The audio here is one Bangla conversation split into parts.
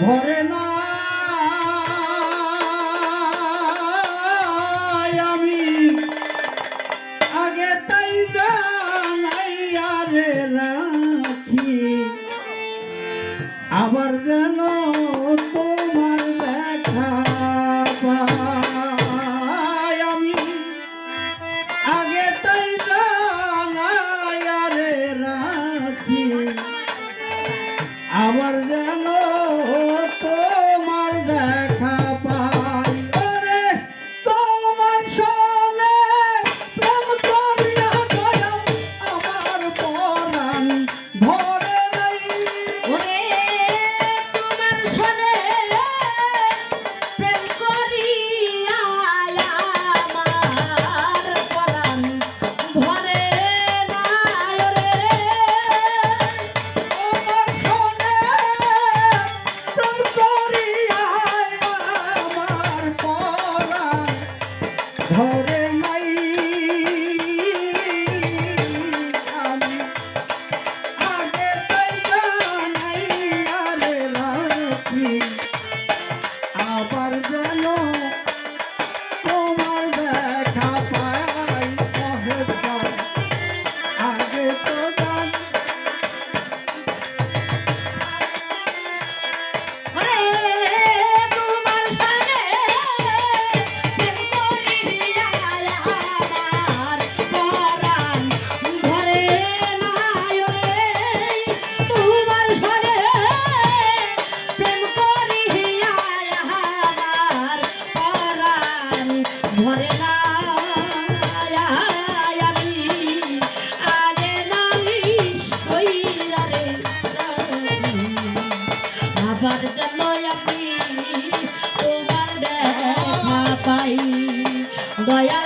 ভরে না time. bayar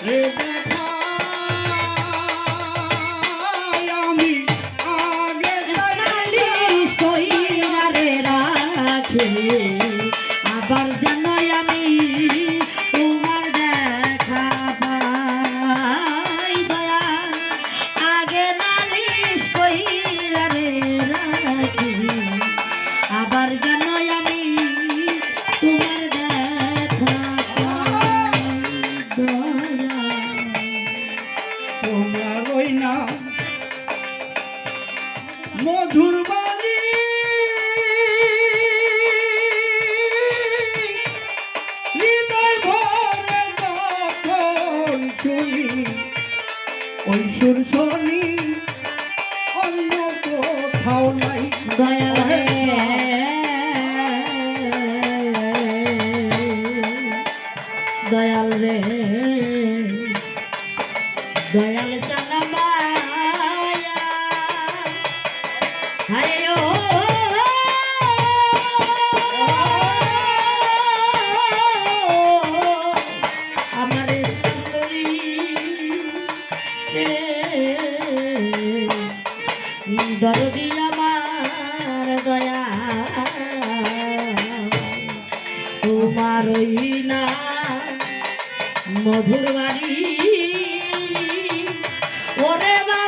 Yeah. দয়াল রে দয়াল চালা মায়া। হরে ও। আমার দরদি ওই না মধুর বাড়ি ওরে বান্ধব